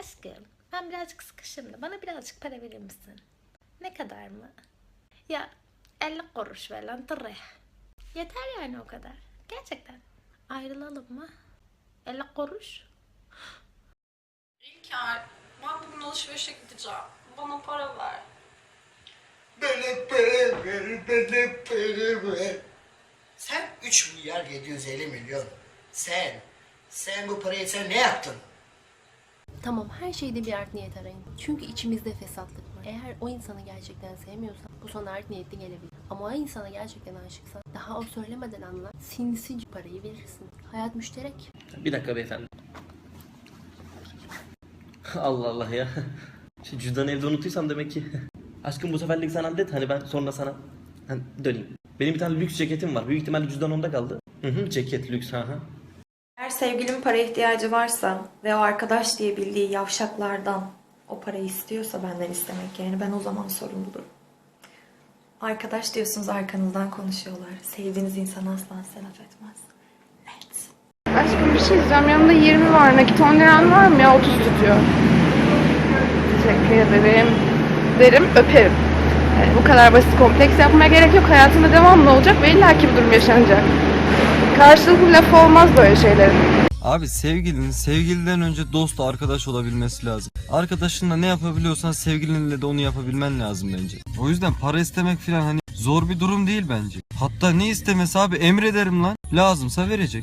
Aşkım ben birazcık sıkışım da bana birazcık para verir misin? Ne kadar mı? Ya 50 kuruş ver lan tırreh. Yeter yani o kadar. Gerçekten. Ayrılalım mı? 50 kuruş. İlker, ben bugün alışverişe gideceğim. Bana para ver. Bana para ver, bana para ver. Sen 3 milyar 750 milyon. Sen, sen bu parayı sen ne yaptın? Tamam her şeyde bir art niyet arayın. Çünkü içimizde fesatlık var. Eğer o insanı gerçekten sevmiyorsan bu sana art niyetli gelebilir. Ama o insana gerçekten aşıksan daha o söylemeden anlar sinsice parayı verirsin. Hayat müşterek. Bir dakika beyefendi. Allah Allah ya. Şey, cüzdanı evde unuttuysam demek ki. Aşkım bu seferlik sen hallet hani ben sonra sana hani döneyim. Benim bir tane lüks ceketim var. Büyük ihtimalle cüzdan onda kaldı. Hı hı ceket lüks ha ha. Eğer sevgilin para ihtiyacı varsa ve o arkadaş diye bildiği yavşaklardan o parayı istiyorsa benden istemek yerine ben o zaman sorumluluğum. Arkadaş diyorsunuz arkanızdan konuşuyorlar. Sevdiğiniz insan asla size laf etmez. Evet. Aşkım bir şey diyeceğim. Yanımda 20 var. Nakit 10 liran var mı ya? 30 tutuyor. Teşekkür ederim. Derim, öperim. Yani bu kadar basit kompleks yapmaya gerek yok. Hayatında devamlı olacak ve illaki bir durum yaşanacak. Karşılıklı laf olmaz böyle şeylerin. Abi sevgilinin sevgiliden önce dost arkadaş olabilmesi lazım. Arkadaşınla ne yapabiliyorsan sevgilinle de onu yapabilmen lazım bence. O yüzden para istemek falan hani zor bir durum değil bence. Hatta ne istemesi abi emrederim lan. Lazımsa verecek.